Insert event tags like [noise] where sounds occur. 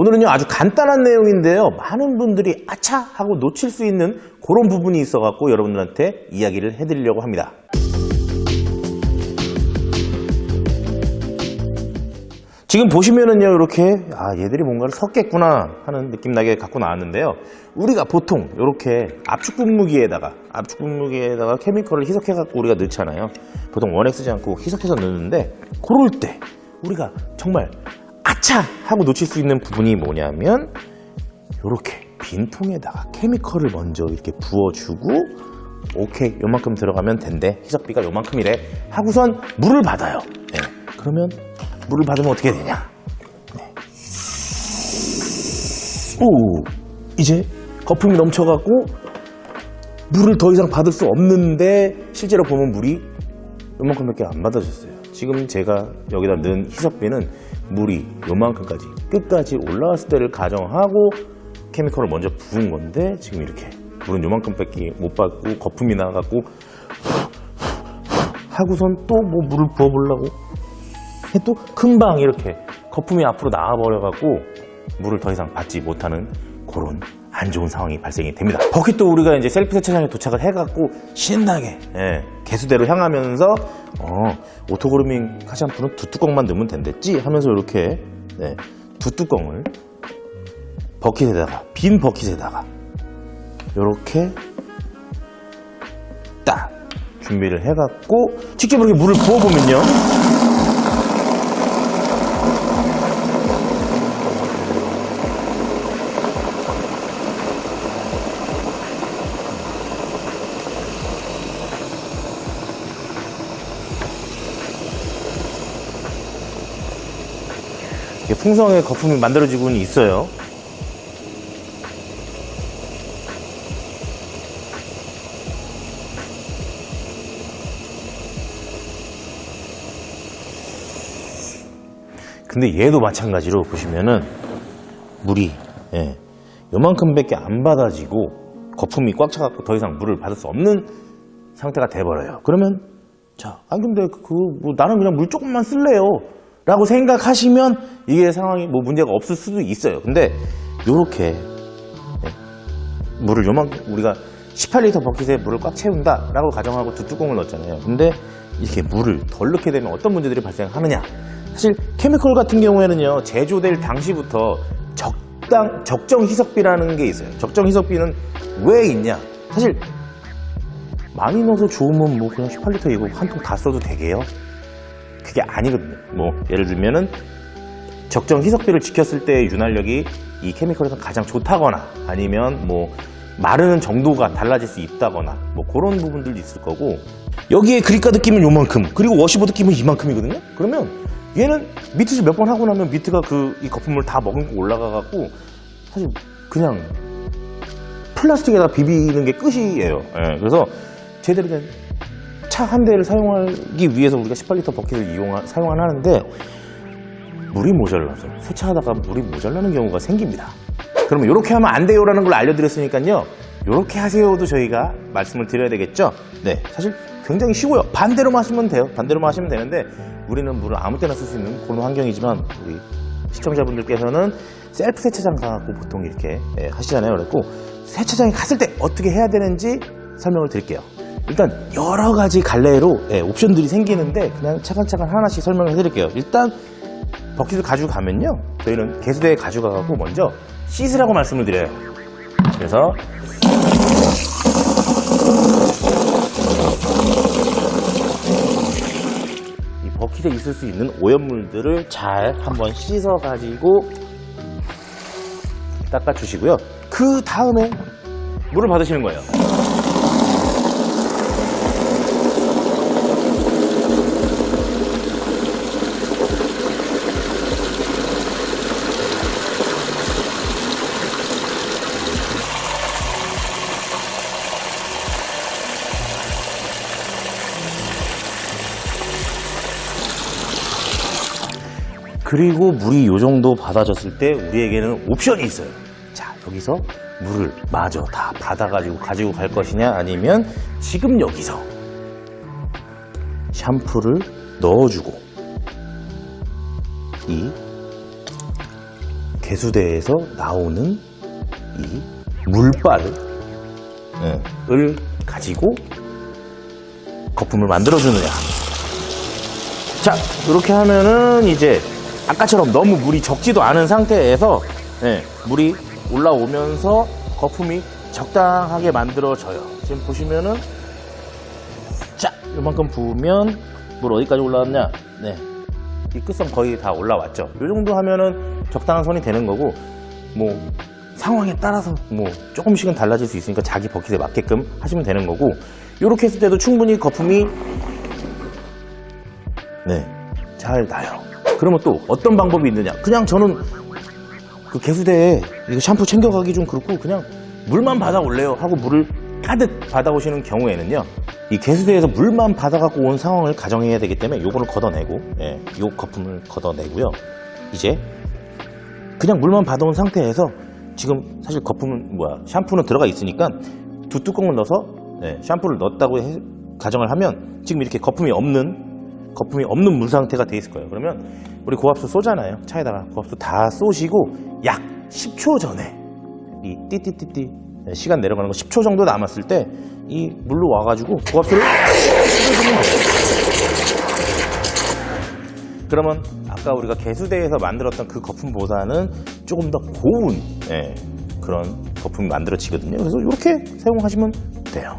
오늘은요 아주 간단한 내용인데요. 많은 분들이 아차 하고 놓칠 수 있는 그런 부분이 있어 갖고 여러분들한테 이야기를 해드리려고 합니다. 지금 보시면은요 이렇게 아 얘들이 뭔가를 섞겠구나 하는 느낌 나게 갖고 나왔는데요. 우리가 보통 이렇게 압축 분무기에다가 압축 분무기에다가 케미컬을 희석해 갖고 우리가 넣잖아요. 보통 원액 쓰지 않고 희석해서 넣는데 그럴 때 우리가 정말 아차! 하고 놓칠 수 있는 부분이 뭐냐면 이렇게 빈 통에다가 케미컬을 먼저 이렇게 부어주고 오케이 요만큼 들어가면 된대. 희석비가 요만큼이래. 하고선 물을 받아요. 네. 그러면 물을 받으면 어떻게 되냐? 네. 오! 이제 거품이 넘쳐갖고 물을 더 이상 받을 수 없는데 실제로 보면 물이 요만큼밖에 안 받아졌어요 지금 제가 여기다 넣은 희석비는 물이 요만큼까지 끝까지 올라왔을 때를 가정하고 케미컬을 먼저 부은 건데 지금 이렇게 물은 요만큼밖에 못 받고 거품이 나갖고 하고선 또 뭐 물을 부어보려고. 해또 금방 이렇게 거품이 앞으로 나와버려갖고 물을 더 이상 받지 못하는 그런 안 좋은 상황이 발생이 됩니다. 버킷도 우리가 이제 셀프 세차장에 도착을 해갖고 신나게 예, 개수대로 향하면서 어, 오토그루밍 카샴푸는 두 뚜껑만 넣으면 된댔지 하면서 이렇게 네, 두 뚜껑을 버킷에다가 빈 버킷에다가 이렇게 딱 준비를 해갖고 직접 이렇게 물을 부어보면요. 풍성하게 거품이 만들어지고는 있어요. 근데 얘도 마찬가지로 보시면은 물이 예, 요만큼밖에 안 받아지고 거품이 꽉 차갖고 더 이상 물을 받을 수 없는 상태가 돼버려요. 그러면 자, 아 근데 그 뭐 나는 그냥 물 조금만 쓸래요. 라고 생각하시면 이게 상황이 뭐 문제가 없을 수도 있어요. 근데 요렇게 예, 물을 요만큼 우리가 18리터 버킷에 물을 꽉 채운다 라고 가정하고 두 뚜껑을 넣었잖아요. 근데 이렇게 물을 덜 넣게 되면 어떤 문제들이 발생하느냐? 사실 케미컬 같은 경우에는요 제조될 당시부터 적당 적정 희석비라는 게 있어요. 적정 희석비는 왜 있냐? 사실 많이 넣어서 좋으면 뭐 그냥 18리터 이거 한 통 다 써도 되게요. 그게 아니거든요. 뭐 예를 들면은 적정 희석비를 지켰을 때 윤활력이 이 케미컬에서 가장 좋다거나 아니면 뭐 마르는 정도가 달라질 수 있다거나 뭐 그런 부분들도 있을 거고 여기에 그립가드 끼면 요만큼 그리고 워시보드 끼면 이만큼이거든요. 그러면 얘는 미트질 몇 번 하고 나면 미트가 그 이 거품을 다 머금고 올라가 갖고 사실 그냥 플라스틱에다 비비는 게 끝이에요. 예, 그래서 제대로 된 차 한 대를 사용하기 위해서 우리가 18리터 버킷을 이용 사용하는데 물이 모자라서 세차하다가 물이 모자라는 경우가 생깁니다. 그러면 이렇게 하면 안 돼요라는 걸 알려드렸으니까요. 이렇게 하세요도 저희가 말씀을 드려야 되겠죠. 네, 사실 굉장히 쉬워요. 반대로 마시면 돼요. 반대로 마시면 되는데 우리는 물을 아무 때나 쓸 수 있는 그런 환경이지만 우리 시청자분들께서는 셀프 세차장 가고 보통 이렇게 예, 하시잖아요. 그래고 세차장에 갔을 때 어떻게 해야 되는지 설명을 드릴게요. 일단 여러 가지 갈래로 예, 옵션들이 생기는데 그냥 차근차근 하나씩 설명을 해드릴게요. 일단 버킷을 가지고 가면요. 저희는 개수대에 가져가고 먼저 씻으라고 말씀을 드려요. 그래서 이 버킷에 있을 수 있는 오염물들을 잘 한번 씻어가지고 닦아주시고요. 그 다음에 물을 받으시는 거예요. 그리고 물이 요 정도 받아졌을 때 우리에게는 옵션이 있어요. 자, 여기서 물을 마저 다 받아가지고 가지고 갈 것이냐 아니면 지금 여기서 샴푸를 넣어주고 이 개수대에서 나오는 이 물발을 예, 을 가지고 거품을 만들어주느냐. 자, 이렇게 하면은 이제 아까처럼 너무 물이 적지도 않은 상태에서 예, 물이 올라오면서 거품이 적당하게 만들어져요. 지금 보시면은 자, 요만큼 부으면 물 어디까지 올라왔냐? 네. 이 끝선 거의 다 올라왔죠. 요 정도 하면은 적당한 선이 되는 거고, 뭐, 상황에 따라서 뭐, 조금씩은 달라질 수 있으니까 자기 버킷에 맞게끔 하시면 되는 거고, 요렇게 했을 때도 충분히 거품이, 네, 잘 나요. 그러면 또 어떤 방법이 있느냐? 그냥 저는 그 개수대에 이거 샴푸 챙겨가기 좀 그렇고, 그냥 물만 받아 올래요 하고 물을 가득 받아오시는 경우에는요, 이 개수대에서 물만 받아갖고 온 상황을 가정해야 되기 때문에 요거를 걷어내고, 예, 요 거품을 걷어내고요. 이제 그냥 물만 받아온 상태에서 지금 사실 거품은 뭐야 샴푸는 들어가 있으니까 두 뚜껑을 넣어서 예, 샴푸를 넣었다고 해- 가정을 하면 지금 이렇게 거품이 없는 거품이 없는 물 상태가 돼 있을 거예요. 그러면 우리 고압수 쏘잖아요. 차에다가 고압수 다 쏘시고 약 10초 전에 이 띠띠띠띠 예, 시간 내려가는 거 10초 정도 남았을 때 이 물로 와가지고 고압수를. [laughs] 그러면 아까 우리가 개수대에서 만들었던 그 거품보다는 조금 더 고운 예, 그런 거품이 만들어지거든요. 그래서 이렇게 사용하시면 돼요.